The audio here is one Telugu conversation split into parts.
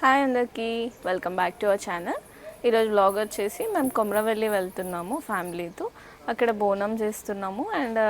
హాయ్ అందరికీ. Welcome back to our channel ఈరోజు వ్లాగ్ వచ్చేసి మేము కొమరవెల్లి వెళ్తున్నాము ఫ్యామిలీతో. అక్కడ బోనం చేస్తున్నాము అండ్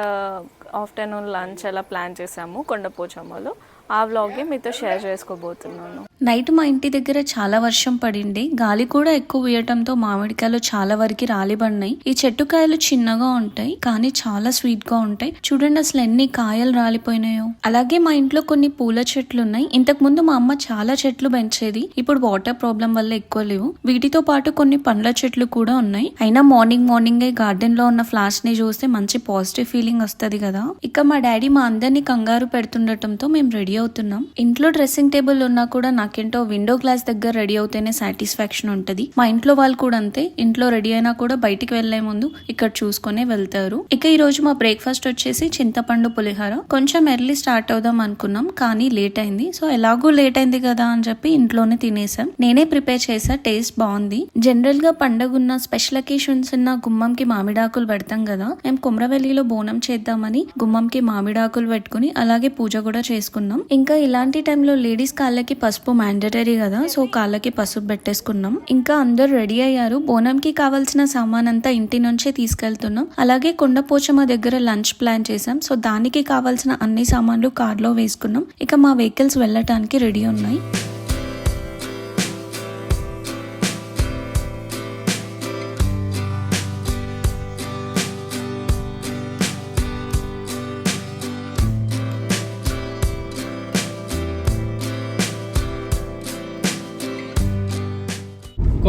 ఆఫ్టర్నూన్ లంచ్ అలా ప్లాన్ చేసాము కొండపోచమ్మలో. ఆ వ్లాగే మీతో షేర్ చేసుకోబోతున్నాను. నైట్ మా ఇంటి దగ్గర చాలా వర్షం పడింది. గాలి కూడా ఎక్కువ వేయటంతో మామిడికాయలు చాలా వరకు రాలిబడినాయి. ఈ చెట్టు కాయలు చిన్నగా ఉంటాయి కానీ చాలా స్వీట్గా ఉంటాయి. చూడండి అసలు ఎన్ని కాయలు రాలిపోయినాయో. అలాగే మా ఇంట్లో కొన్ని పూల చెట్లు ఉన్నాయి. ఇంతకు ముందు మా అమ్మ చాలా చెట్లు పెంచేది. ఇప్పుడు వాటర్ ప్రాబ్లం వల్ల ఎక్కువ లేవు. వీటితో పాటు కొన్ని పండ్ల చెట్లు కూడా ఉన్నాయి. అయినా మార్నింగ్ మార్నింగ్ గార్డెన్లో ఉన్న ఫ్లాష్ని చూస్తే మంచి పాజిటివ్ ఫీలింగ్ వస్తుంది కదా. ఇక మా డాడీ మా అందరినీ కంగారు పెడుతుండటంతో మేము రెడీ అవుతున్నాం. ఇంట్లో డ్రెస్సింగ్ టేబుల్ ఉన్నా కూడా నాకేంటో విండో గ్లాస్ దగ్గర రెడీ అవుతేనే సాటిస్ఫాక్షన్ ఉంటది. మా ఇంట్లో వాళ్ళు కూడా అంతే. ఇంట్లో రెడీ అయినా కూడా బయటికి వెళ్ళే ముందు ఇక్కడ చూసుకునే వెళ్తారు. ఇక ఈ రోజు మా బ్రేక్ఫాస్ట్ వచ్చేసి చింతపండు పులిహోర. కొంచెం ఎర్లీ స్టార్ట్ అవుదాం అనుకున్నాం కానీ లేట్ అయింది. సో ఎలాగో లేట్ అయింది కదా అని చెప్పి ఇంట్లోనే తినేసాం. నేనే ప్రిపేర్ చేసా టేస్ట్ బాగుంది. జనరల్గా పండగ ఉన్న స్పెషల్ అకేషన్స్ ఉన్న గుమ్మంకి మామిడాకులు పెడతాం కదా. మేము కుమ్రవెల్లిలో బోనం చేద్దామని గుమ్మంకి మామిడాకులు పెట్టుకుని అలాగే పూజ కూడా చేసుకున్నాం. ఇంకా ఇలాంటి టైంలో లేడీస్ కాళ్ళకి పసుపు మ్యాండటరీ కదా. సో కాళ్ళకి పసుపు పెట్టేసుకున్నాం. ఇంకా అందరు రెడీ అయ్యారు. బోనంకి కావాల్సిన సామాన్ అంతా ఇంటి నుంచే తీసుకెళ్తున్నాం. అలాగే కొండపోచమ్మ దగ్గర లంచ్ ప్లాన్ చేసాం సో దానికి కావాల్సిన అన్ని సామాన్లు కార్లో వేసుకున్నాం. ఇక మా వెహికల్స్ వెళ్ళటానికి రెడీ ఉన్నాయి.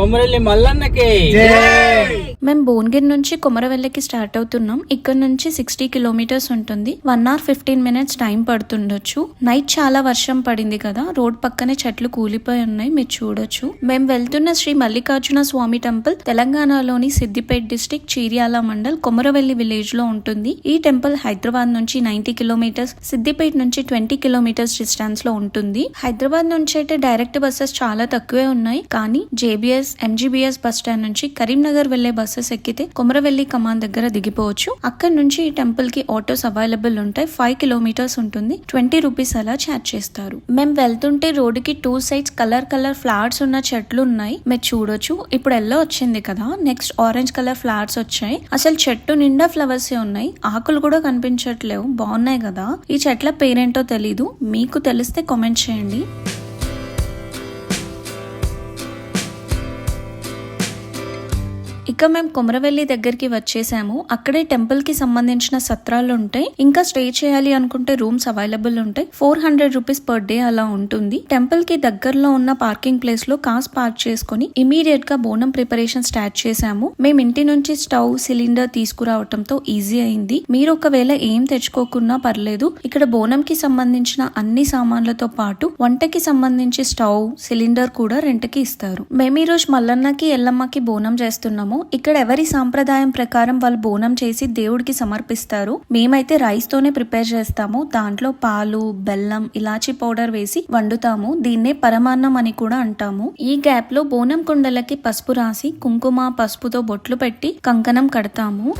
కొమరల్లి మల్లన్నకి. మేము భువనగిరి నుంచి కొమరవెల్లికి స్టార్ట్ అవుతున్నాం. ఇక్కడ నుంచి సిక్స్టీ కిలోమీటర్స్ ఉంటుంది. One hour fifteen minutes time పడుతుండొచ్చు. Night చాలా వర్షం పడింది కదా. రోడ్ పక్కనే చెట్లు కూలిపోయి ఉన్నాయి. మీరు చూడొచ్చు. మేము వెళ్తున్న శ్రీ మల్లికార్జున స్వామి టెంపుల్ తెలంగాణలోని సిద్దిపేట డిస్టిక్ చీర్యాల మండల్ కొమరవెల్లి విలేజ్లో ఉంటుంది. ఈ టెంపుల్ హైదరాబాద్ నుంచి నైన్టీ కిలోమీటర్స్ సిద్దిపేట నుంచి ట్వంటీ కిలోమీటర్స్ డిస్టెన్స్లో ఉంటుంది. హైదరాబాద్ నుంచి అయితే డైరెక్ట్ బస్సెస్ చాలా తక్కువే ఉన్నాయి. కానీ జేబీఎస్ ఎంజీబీఎస్ బస్ స్టాండ్ నుంచి కరీంనగర్ వెళ్ళే బస్ బస్సెస్ ఎక్కితే కొమరవెల్లి కమాన్ దగ్గర దిగిపోవచ్చు. అక్కడ నుంచి ఈ టెంపుల్కి ఆటోస్ అవైలబుల్ ఉంటాయి. ఫైవ్ కిలోమీటర్స్ ఉంటుంది. ట్వంటీ రూపీస్ అలా చార్జ్ చేస్తారు. మేము వెళ్తుంటే రోడ్డుకి two sides colour colour flowers ఉన్న చెట్లు ఉన్నాయి. మీరు చూడొచ్చు. ఇప్పుడు ఎల్లో వచ్చింది కదా. నెక్స్ట్ ఆరెంజ్ కలర్ ఫ్లవర్స్ వచ్చాయి. అసలు చెట్టు నిండా ఫ్లవర్స్ ఉన్నాయి. ఆకులు కూడా కనిపించట్లేవు. బాగున్నాయి కదా. ఈ చెట్ల పేరేంటో తెలీదు. మీకు తెలిస్తే కామెంట్ చేయండి. ఇక మేము కొమరవెల్లి దగ్గరికి వచ్చేసాము. అక్కడే టెంపుల్కి సంబంధించిన సత్రాలు ఉంటాయి. ఇంకా స్టే చేయాలి అనుకుంటే రూమ్స్ అవైలబుల్ ఉంటాయి. Four hundred rupees per day అలా ఉంటుంది. టెంపుల్కి దగ్గరలో ఉన్న పార్కింగ్ ప్లేస్లో కార్స్ పార్క్ చేసుకుని ఇమీడియట్గా బోనం ప్రిపరేషన్ స్టార్ట్ చేసాము మేము ఇంటి నుంచి స్టవ్ సిలిండర్ తీసుకురావటంతో ఈజీ అయింది. మీరు ఒకవేళ ఏం తెచ్చుకోకున్నా పర్లేదు. ఇక్కడ బోనం కి సంబంధించిన అన్ని సామాన్లతో పాటు వంటకి సంబంధించి స్టవ్ సిలిండర్ కూడా రెంట్కి ఇస్తారు. మేము ఈ రోజు మల్లన్నకి ఎల్లమ్మకి బోనం చేస్తున్నాము. ఇక్కడ ఎవరి సాంప్రదాయం ప్రకారం వాళ్ళు బోనం చేసి దేవుడికి సమర్పిస్తారు? మేమైతే రైస్ తోనే ప్రిపేర్ చేస్తాము. దాంట్లో పాలు బెల్లం ఇలాచి పౌడర్ వేసి వండుతాము. దీన్నే పరమాన్నం అని కూడా అంటాము. ఈ గ్యాప్లో బోనం కుండలకి పసుపు రాసి కుంకుమ పసుపుతో బొట్లు పెట్టి కంకణం కడతాము.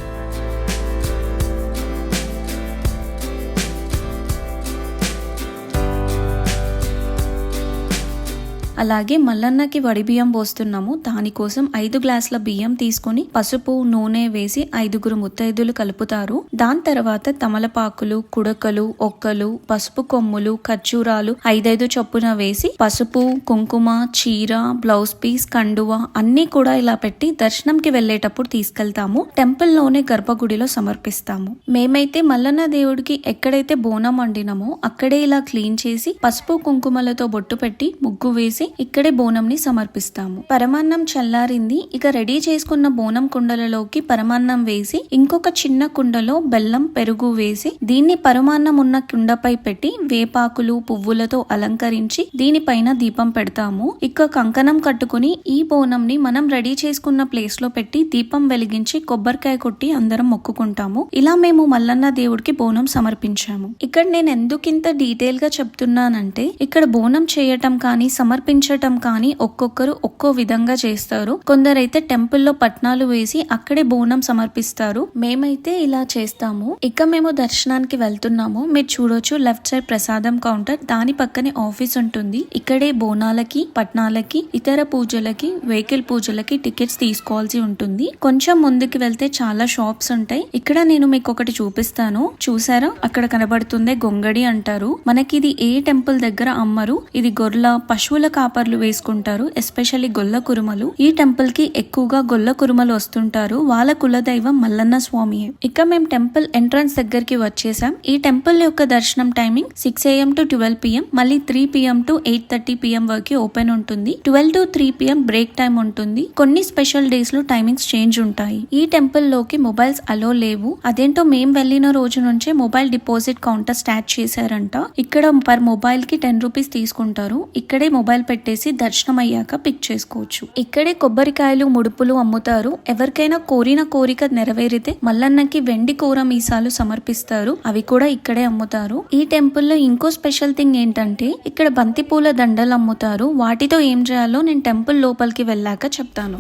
అలాగే మల్లన్నకి వడి బియ్యం పోస్తున్నాము. దానికోసం ఐదు గ్లాసుల బియ్యం తీసుకొని పసుపు నూనె వేసి ఐదుగురు ముత్తైదులు కలుపుతారు. దాని తర్వాత తమలపాకులు కుడకలు ఒక్కలు పసుపు కొమ్ములు ఖర్జూరాలు ఐదైదు చొప్పున వేసి పసుపు కుంకుమ చీర బ్లౌజ్ పీస్ కండువ అన్ని కూడా ఇలా పెట్టి దర్శనంకి వెళ్ళేటప్పుడు తీసుకెళ్తాము. టెంపుల్లోనే గర్భగుడిలో సమర్పిస్తాము. మేమైతే మల్లన్న దేవుడికి ఎక్కడైతే బోనం వండినామో అక్కడే ఇలా క్లీన్ చేసి పసుపు కుంకుమలతో బొట్టు పెట్టి ముగ్గు వేసి ఇక్కడే బోనంని సమర్పిస్తాము. పరమాన్నం చల్లారింది. ఇక రెడీ చేసుకున్న బోనం కుండలలోకి పరమాన్నం వేసి ఇంకొక చిన్న కుండలో బెల్లం పెరుగు వేసి దీన్ని పరమాన్నం ఉన్న కుండపై పెట్టి వేపాకులు పువ్వులతో అలంకరించి దీనిపైన దీపం పెడతాము. ఇక కంకణం కట్టుకుని ఈ బోనంని మనం రెడీ చేసుకున్న ప్లేస్లో పెట్టి దీపం వెలిగించి కొబ్బరికాయ కొట్టి అందరం మొక్కుకుంటాము. ఇలా మేము మల్లన్న దేవుడికి బోనం సమర్పించాము. ఇక్కడ నేను ఎందుకింత డీటెయిల్గా చెప్తున్నానంటే ఇక్కడ బోనం చేయటం కానీ సమర్పించ పూజించటం కానీ ఒక్కొక్కరు ఒక్కో విధంగా చేస్తారు. కొందరైతే టెంపుల్లో పట్నాలు వేసి అక్కడే బోనం సమర్పిస్తారు. మేమైతే ఇలా చేస్తాము. ఇక మేము దర్శనానికి వెళ్తున్నాము. మీరు చూడొచ్చు లెఫ్ట్ సైడ్ ప్రసాదం కౌంటర్. దాని పక్కనే ఆఫీస్ ఉంటుంది. ఇక్కడే బోనాలకి పట్నాలకి ఇతర పూజలకి వెహికల్ పూజలకి టికెట్స్ తీసుకోవాల్సి ఉంటుంది. కొంచెం ముందుకు వెళ్తే చాలా షాప్స్ ఉంటాయి. ఇక్కడ నేను మీకు ఒకటి చూపిస్తాను. చూసారా? అక్కడ కనబడుతుందే గొంగడి అంటారు. మనకి ఇది ఏ టెంపుల్ దగ్గర అమ్మరు? ఇది గొర్రెల పశువుల కాపర్లు వేసుకుంటారు ఎస్పెషల్లీ గొల్ల కురుమలు. ఈ టెంపుల్కి ఎక్కువగా గొల్ల కురుమలు వస్తుంటారు. వాళ్ళ కులదైవం మల్లన్న స్వామి. ఇక మేము టెంపుల్ ఎంట్రన్స్ దగ్గరికి వచ్చేసాం. ఈ టెంపుల్ యొక్క దర్శనం timing six AM to twelve PM మళ్ళీ three PM to eight thirty PM వరకు ఓపెన్ ఉంటుంది. Twelve to three PM break time ఉంటుంది. కొన్ని స్పెషల్ డేస్లో టైమింగ్స్ చేంజ్ ఉంటాయి. ఈ టెంపుల్లోకి మొబైల్స్ అలో లేవు. అదేంటో మేము వెళ్ళిన రోజు నుంచే మొబైల్ డిపాజిట్ కౌంటర్ స్టార్ట్ చేశారంట. ఇక్కడ పర్ మొబైల్కి టెన్ రూపీస్ తీసుకుంటారు. ఇక్కడే మొబైల్ పెట్టి పెట్టేసి దర్శనం అయ్యాక పిక్ చేసుకోవచ్చు. ఇక్కడే కొబ్బరికాయలు ముడుపులు అమ్ముతారు. ఎవరికైనా కోరిన కోరిక నెరవేరితే మల్లన్నకి వెండి కూర మీసాలు సమర్పిస్తారు. అవి కూడా ఇక్కడే అమ్ముతారు. ఈ టెంపుల్లో ఇంకో స్పెషల్ థింగ్ ఏంటంటే ఇక్కడ బంతిపూల దండలు అమ్ముతారు. వాటితో ఏం చేయాలో నేను టెంపుల్ లోపలికి వెళ్ళాక చెప్తాను.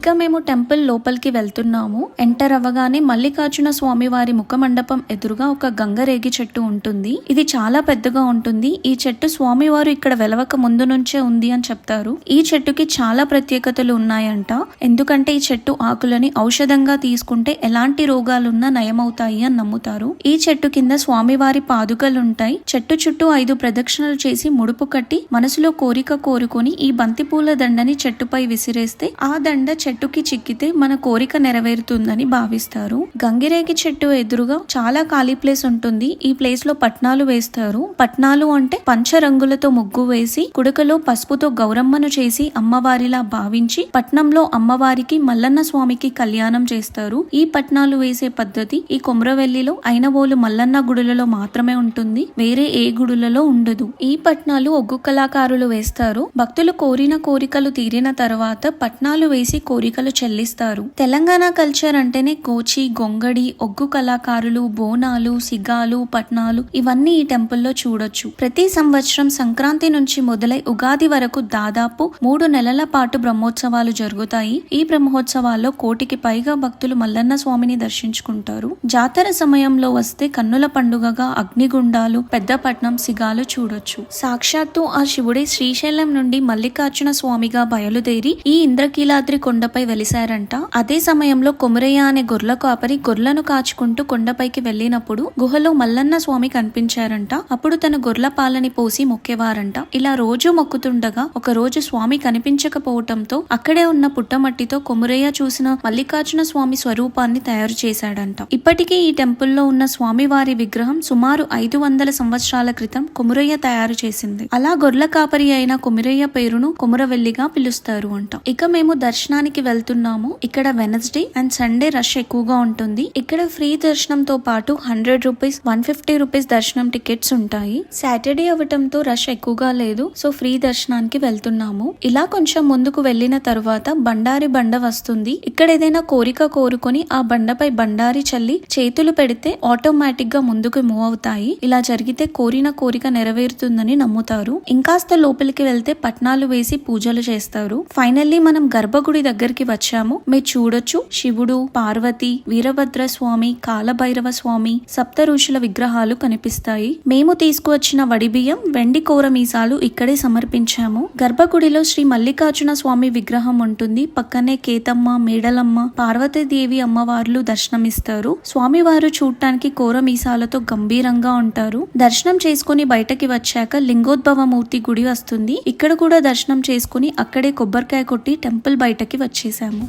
ఇక మేము టెంపుల్ లోపలికి వెళ్తున్నాము. ఎంటర్ అవ్వగానే మల్లికార్జున స్వామి వారి ముఖ మండపం ఎదురుగా ఒక గంగరేగి చెట్టు ఉంటుంది. ఇది చాలా పెద్దగా ఉంటుంది. ఈ చెట్టు స్వామివారు ఇక్కడ వెలవక ముందు నుంచే ఉంది అని చెప్తారు. ఈ చెట్టుకి చాలా ప్రత్యేకతలు ఉన్నాయంట. ఎందుకంటే ఈ చెట్టు ఆకులని ఔషధంగా తీసుకుంటే ఎలాంటి రోగాలున్నా నయమవుతాయి అని నమ్ముతారు. ఈ చెట్టు కింద స్వామివారి పాదుకలు ఉంటాయి చెట్టు చుట్టూ ఐదు ప్రదక్షిణలు చేసి ముడుపు కట్టి మనసులో కోరిక కోరుకొని ఈ బంతిపూల దండని చెట్టుపై విసిరేస్తే ఆ దండ చెట్టుకి చిక్కితే మన కోరిక నెరవేరుతుందని భావిస్తారు. గంగిరేగి చెట్టు ఎదురుగా చాలా ఖాళీ ప్లేస్ ఉంటుంది. ఈ ప్లేస్లో పట్నాలు వేస్తారు. పట్నాలు అంటే పంచ రంగులతో ముగ్గు వేసి కుడుకలో పసుపుతో గౌరమ్మను చేసి అమ్మవారిలా భావించి పట్నంలో అమ్మవారికి మల్లన్న స్వామికి కళ్యాణం చేస్తారు. ఈ పట్నాలు వేసే పద్ధతి ఈ కొమరవెల్లిలో అయినవోలు మల్లన్న గుడులలో మాత్రమే ఉంటుంది. వేరే ఏ గుడులలో ఉండదు. ఈ పట్నాలు ఒగ్గు కళాకారులు వేస్తారు. భక్తులు కోరిన కోరికలు తీరిన తర్వాత పట్నాలు వేసి కోరికలు చెల్లిస్తారు. తెలంగాణ కల్చర్ అంటేనే కోచి గొంగడి ఒగ్గు కళాకారులు బోనాలు సిగాలు పట్నాలు ఇవన్నీ ఈ టెంపుల్లో చూడొచ్చు. ప్రతి సంవత్సరం సంక్రాంతి నుంచి మొదలై ఉగాది వరకు దాదాపు మూడు నెలల పాటు బ్రహ్మోత్సవాలు జరుగుతాయి. ఈ బ్రహ్మోత్సవాల్లో కోటికి పైగా భక్తులు మల్లన్న స్వామిని దర్శించుకుంటారు. జాతర సమయంలో వస్తే కన్నుల పండుగగా అగ్నిగుండాలు పెద్దపట్నం సిగాలు చూడొచ్చు. సాక్షాత్తు ఆ శివుడే శ్రీశైలం నుండి మల్లికార్జున స్వామిగా బయలుదేరి ఈ ఇంద్రకీలాద్రి కొండ కొండపై వెలిశారంట. అదే సమయంలో కొమురయ్య అనే గొర్రెల కాపరి గొర్రెలను కాచుకుంటూ కొండపైకి వెళ్ళినప్పుడు గుహలో మల్లన్న స్వామి కనిపించారంట. అప్పుడు తన గొర్రెల పాలని పోసి మొక్కేవారంట. ఇలా రోజు మొక్కుతుండగా ఒక రోజు స్వామి కనిపించకపోవటంతో అక్కడే ఉన్న పుట్టమట్టితో కొమురయ్య చూసిన మల్లికార్జున స్వామి స్వరూపాన్ని తయారు చేశాడంట. ఇప్పటికీ ఈ టెంపుల్లో ఉన్న స్వామివారి విగ్రహం సుమారు ఐదు వందల సంవత్సరాల క్రితం కొమురయ్య తయారు చేసింది. అలా గొర్రెల కాపరి అయిన కొమురయ్య పేరును కొమురవెల్లిగా పిలుస్తారు అంట. ఇక మేము దర్శనానికి వెళ్తున్నాము. ఇక్కడ వెనస్డే అండ్ సండే రష్ ఎక్కువగా ఉంటుంది. ఇక్కడ ఫ్రీ దర్శనంతో పాటు hundred rupees one fifty rupees దర్శనం టికెట్స్ ఉంటాయి. సాటర్డే అవ్వటంతో రష్ ఎక్కువగా లేదు. సో ఫ్రీ దర్శనానికి వెళ్తున్నాము. ఇలా కొంచెం ముందుకు వెళ్ళిన తర్వాత బండారి బండ వస్తుంది. ఇక్కడ ఏదైనా కోరిక కోరుకొని ఆ బండపై బండారి చల్లి చేతులు పెడితే ఆటోమేటిక్గా ముందుకు మూవ్ అవుతాయి. ఇలా జరిగితే కోరిన కోరిక నెరవేరుతుందని నమ్ముతారు. ఇంకాస్త లోపలికి వెళ్తే పట్నాలు వేసి పూజలు చేస్తారు. ఫైనల్లీ మనం గర్భగుడి దగ్గరికి వచ్చాము. మీరు చూడొచ్చు. శివుడు పార్వతి వీరభద్ర స్వామి కాలభైరవ స్వామి సప్త ఋషుల విగ్రహాలు కనిపిస్తాయి. మేము తీసుకువచ్చిన వడిబియ్యం వెండి కూర మీసాలు ఇక్కడే సమర్పించాము. గర్భగుడిలో శ్రీ మల్లికార్జున స్వామి విగ్రహం ఉంటుంది. పక్కనే కేతమ్మ మేడలమ్మ పార్వతీదేవి అమ్మవార్లు దర్శనమిస్తారు. స్వామివారు చూడటానికి కూర మీసాలతో గంభీరంగా ఉంటారు. దర్శనం చేసుకుని బయటకి వచ్చాక లింగోద్భవ మూర్తి గుడి వస్తుంది. ఇక్కడ కూడా దర్శనం చేసుకుని అక్కడే కొబ్బరికాయ కొట్టి టెంపుల్ బయటకి వచ్చేసాము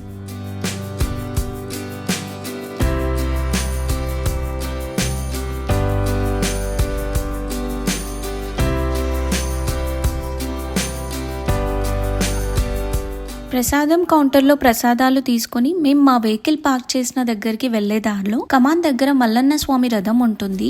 ప్రసాదం కౌంటర్లో ప్రసాదాలు తీసుకొని మేము మా వెహికల్ పార్క్ చేసిన దగ్గరికి వెళ్ళే దారిలో కమాన్ దగ్గర మల్లన్న స్వామి రథం ఉంటుంది.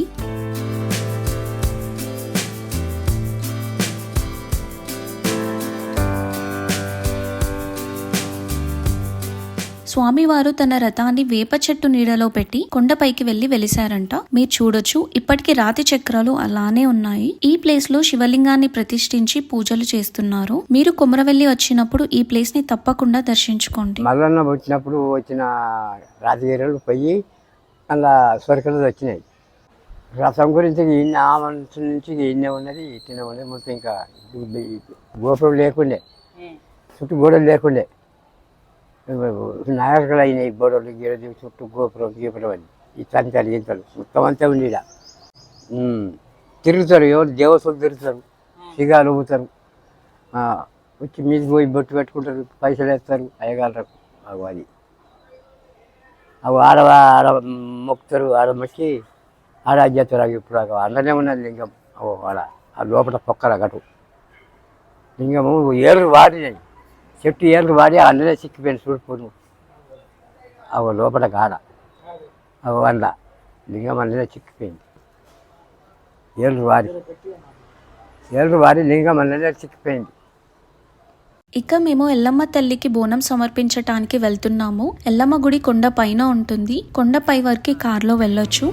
స్వామివారు తన రథాన్ని వేప చెట్టు నీడలో పెట్టి కొండపైకి వెళ్ళి వెలిశారంట. మీరు చూడొచ్చు ఇప్పటికి రాతి చక్రాలు అలానే ఉన్నాయి. ఈ ప్లేస్లో శివలింగాన్ని ప్రతిష్ఠించి పూజలు చేస్తున్నారు. మీరు కుమరవెల్లి వచ్చినప్పుడు ఈ ప్లేస్ని తప్పకుండా దర్శించుకోండి. మల్లన్న వచ్చినప్పుడు వచ్చిన రాజగిరిలు పోయి అలా సొరకలు వచ్చినాయి. రథం గురించి ఈయన ఆ మనసు నుంచి ఈయనే ఉన్నది ఇట్లనే ఉన్నది. మొత్తం ఇంకా గోపురం లేకుండే. చుట్టూ గోడలు లేకుండే. నాయకులు అయినాయి గోడలు గీడలు చుట్టూ గోపురం గీపురం అని. ఈ తంతాలు ఇంతలు మొత్తం అంతా ఉంది. ఉమ్. తిరుగుతారు ఎవరు? దేవతలు తిరుగుతారు. సిగాలు ఊగుతారు. వచ్చి మీద పోయి బొట్టు పెట్టుకుంటారు. పైసలు వేస్తారు. అయ్యగాళ్ళకు. అవి అది. అవి ఆడ ఆడ మొక్కుతారు. ఆడ మొక్కి ఆడ చేస్తారు అవి ఇప్పుడు అందనే ఉన్నది లింగం. ఓ ఆడ ఆ లోపల పొక్కల గటు. లింగము ఏర్లు వాడినాయి చెట్టు ఏర్లు వాడి అందనే చిక్కిపోయింది చూడిపోను అవి లోపల గాడ అవి అంద లింగం అన్నదే చిక్కిపోయింది. ఏర్లు వారి ఏర్లు వారి లింగం అన్నదే చిక్కిపోయింది. ఇక మేము ఎల్లమ్మ తల్లికి బోనం సమర్పించటానికి వెళ్తున్నాము. ఎల్లమ్మ గుడి కొండ పైన ఉంటుంది. కొండపై వరకు కారులో వెళ్ళొచ్చు.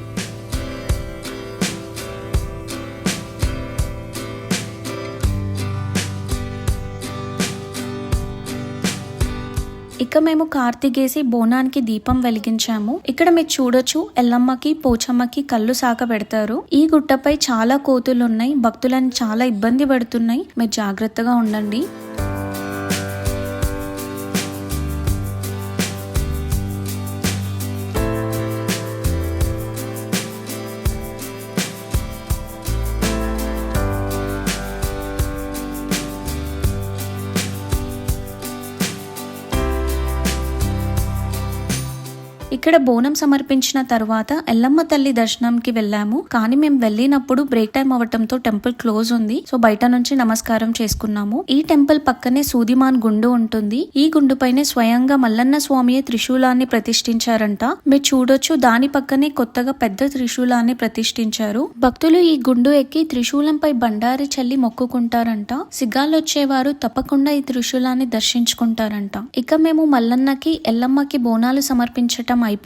ఇక మేము కార్తికేసి బోనానికి దీపం వెలిగించాము. ఇక్కడ మీరు చూడొచ్చు ఎల్లమ్మకి పోచమ్మకి కళ్ళు సాక పెడతారు. ఈ గుట్టపై చాలా కోతులు ఉన్నాయి భక్తులను చాలా ఇబ్బంది పెడుతున్నాయి. మీరు జాగ్రత్తగా ఉండండి. ఇక్కడ బోనం సమర్పించిన తర్వాత ఎల్లమ్మ తల్లి దర్శనంకి వెళ్ళాము. కానీ మేము వెళ్ళినప్పుడు బ్రేక్ టైం అవటంతో టెంపుల్ క్లోజ్ ఉంది. సో బయట నుంచి నమస్కారం చేసుకున్నాము. ఈ టెంపుల్ పక్కనే సూదిమాన్ గుండు ఉంటుంది. ఈ గుండు పైనే స్వయంగా మల్లన్న స్వామియే త్రిశూలాన్ని ప్రతిష్ఠించారంట. మీరు చూడొచ్చు దాని పక్కనే కొత్తగా పెద్ద త్రిశూలాన్ని ప్రతిష్ఠించారు. భక్తులు ఈ గుండు ఎక్కి త్రిశూలంపై బండారి చల్లి మొక్కుకుంటారంట. సిగ్గాలొచ్చేవారు తప్పకుండా ఈ త్రిశూలాన్ని దర్శించుకుంటారంట. ఇక మేము మల్లన్నకి ఎల్లమ్మకి బోనాలు సమర్పించటం అయిపోయింది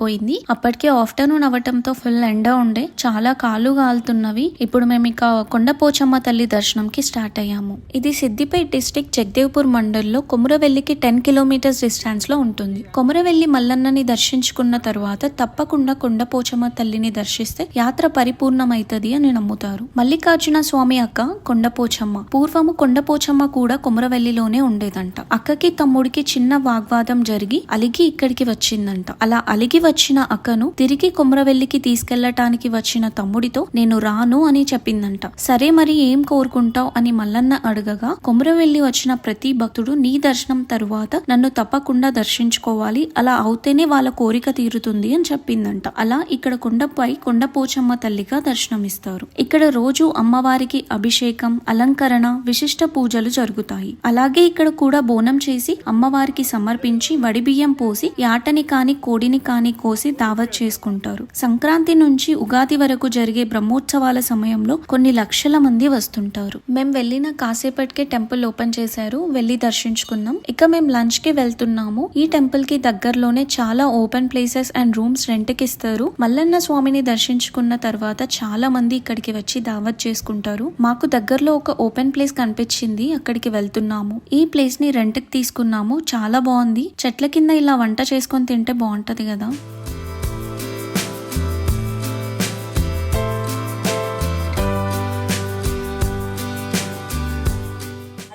అప్పటికే ఆఫ్టర్నూన్ అవటంతో ఫుల్ ఎండ ఉండే చాలా కాలు కాలుతున్నవి. ఇప్పుడు మేము ఇక కొండపోచమ్మ తల్లి దర్శనంకి స్టార్ట్ అయ్యాము. ఇది సిద్దిపేట డిస్టిక్ జగదేవ్పూర్ మండల్లో కొమురవెల్లికి టెన్ కిలోమీటర్స్ డిస్టెన్స్లో ఉంటుంది. కొమురవెల్లి మల్లన్నని దర్శించుకున్న తర్వాత తప్పకుండా కొండపోచమ్మ తల్లిని దర్శిస్తే యాత్ర పరిపూర్ణమైతది అని నమ్ముతారు. మల్లికార్జున స్వామి అక్క కొండపోచమ్మ. పూర్వము కొండపోచమ్మ కూడా కొమురవెల్లిలోనే ఉండేదంట. అక్కకి తమ్ముడికి చిన్న వాగ్వాదం జరిగి అలిగి ఇక్కడికి వచ్చిందంట. అలా అలిగి వచ్చిన అక్కను తిరిగి కొమరవెల్లికి తీసుకెళ్ళటానికి వచ్చిన తమ్ముడితో నేను రాను అని చెప్పిందంట. సరే మరి ఏం కోరుకుంటావు అని మల్లన్న అడగగా కొమరవెల్లి వచ్చిన ప్రతి భక్తుడు నీ దర్శనం తరువాత నన్ను తప్పకుండా దర్శించుకోవాలి అలా అవుతేనే వాళ్ళ కోరిక తీరుతుంది అని చెప్పిందంట. అలా ఇక్కడ కొండపై కొండపోచమ్మ తల్లిగా దర్శనమిస్తారు. ఇక్కడ రోజు అమ్మవారికి అభిషేకం అలంకరణ విశిష్ట పూజలు జరుగుతాయి. అలాగే ఇక్కడ కూడా బోనం చేసి అమ్మవారికి సమర్పించి వడిబియ్యం పోసి యాటని కాని కోడిని కాని కోసి దావత్ చేసుకుంటారు. సంక్రాంతి నుంచి ఉగాది వరకు జరిగే బ్రహ్మోత్సవాల సమయంలో కొన్ని లక్షల మంది వస్తుంటారు. మేము వెళ్ళిన కాసేపటికే టెంపుల్ ఓపెన్ చేశారు. వెళ్ళి దర్శించుకున్నాం. ఇక మేము లంచ్కి వెళ్తున్నాము. ఈ టెంపుల్కి దగ్గరలోనే చాలా ఓపెన్ ప్లేసెస్ అండ్ రూమ్స్ రెంట్కి ఇస్తారు. మల్లన్న స్వామిని దర్శించుకున్న తర్వాత చాలా మంది ఇక్కడికి వచ్చి దావత్ చేసుకుంటారు. మాకు దగ్గరలో ఒక ఓపెన్ ప్లేస్ కనిపించింది. అక్కడికి వెళ్తున్నాము. ఈ ప్లేస్ని రెంట్కి తీసుకున్నాము. చాలా బాగుంది. చెట్ల కింద ఇలా వంట చేసుకొని తింటే బాగుంటది కదా.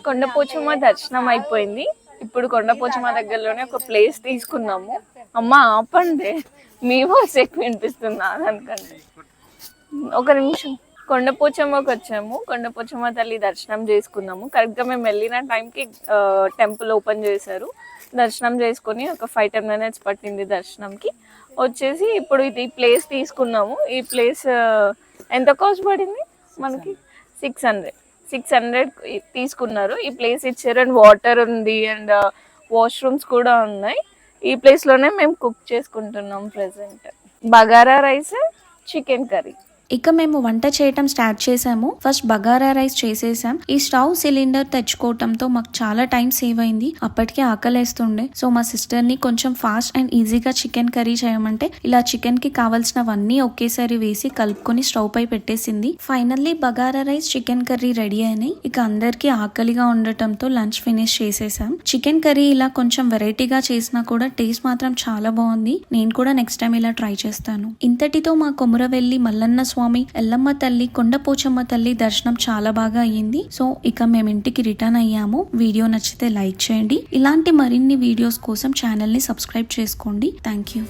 కొండపోచమ్మ దర్శనం అయిపోయింది. ఇప్పుడు కొండపోచమ్మ దగ్గరలోనే ఒక ప్లేస్ తీసుకున్నాము. అమ్మ ఆపండి. మీ వాయిస్ ఎక్కువ వినిపిస్తుందా? దానికంటే ఒక నిమిషం. కొండపోచమ్మకి వచ్చాము. కొండపోచమ్మ తల్లి దర్శనం చేసుకున్నాము. కరెక్ట్గా మేము వెళ్ళిన టైంకి టెంపుల్ ఓపెన్ చేశారు. దర్శనం చేసుకొని ఒక ఫైవ్ టెన్ మినిట్స్ పట్టింది దర్శనంకి. వచ్చేసి ఇప్పుడు ఇది ప్లేస్ తీసుకున్నాము. ఈ ప్లేస్ ఎంత కాస్ట్ పడింది మనకి? సిక్స్ హండ్రెడ్ సిక్స్ హండ్రెడ్ తీసుకున్నారు. ఈ ప్లేస్ ఇచ్చారు అండ్ వాటర్ ఉంది అండ్ వాష్రూమ్స్ కూడా ఉన్నాయి. ఈ ప్లేస్లోనే మేము కుక్ చేసుకుంటున్నాం present bagara rice chicken curry ఇక మేము వంట చేయటం స్టార్ట్ చేసాము ఫస్ట్ బగారా రైస్ చేసేసాం. ఈ స్టవ్ సిలిండర్ తెచ్చుకోవటంతో మాకు చాలా టైం సేవ్ అయింది. అప్పటికే ఆకలేస్తుండే. సో మా సిస్టర్ని కొంచెం ఫాస్ట్ అండ్ ఈజీగా చికెన్ కర్రీ చేయమంటే ఇలా చికెన్కి కావాల్సినవన్నీ ఒకేసారి వేసి కలుపుకొని స్టవ్ పై పెట్టేసింది. Finally bagara rice chicken curry ready అయినాయి. ఇక అందరికీ ఆకలిగా ఉండటంతో లంచ్ ఫినిష్ చేసేసాం. చికెన్ కర్రీ ఇలా కొంచెం వెరైటీగా చేసినా కూడా టేస్ట్ మాత్రం చాలా బాగుంది. నేను కూడా నెక్స్ట్ టైం ఇలా ట్రై చేస్తాను. ఇంతటితో మా కొమురవెల్లి మల్లన్న స్వామి ఎల్లమ్మ తల్లి కొండపోచమ్మ తల్లి దర్శనం చాలా బాగా అయ్యింది. సో ఇక మేము ఇంటికి రిటర్న్ అయ్యాము. వీడియో నచ్చితే లైక్ చేయండి. ఇలాంటి మరిన్ని వీడియోస్ కోసం ఛానల్ని సబ్స్క్రైబ్ చేసుకోండి. Thank you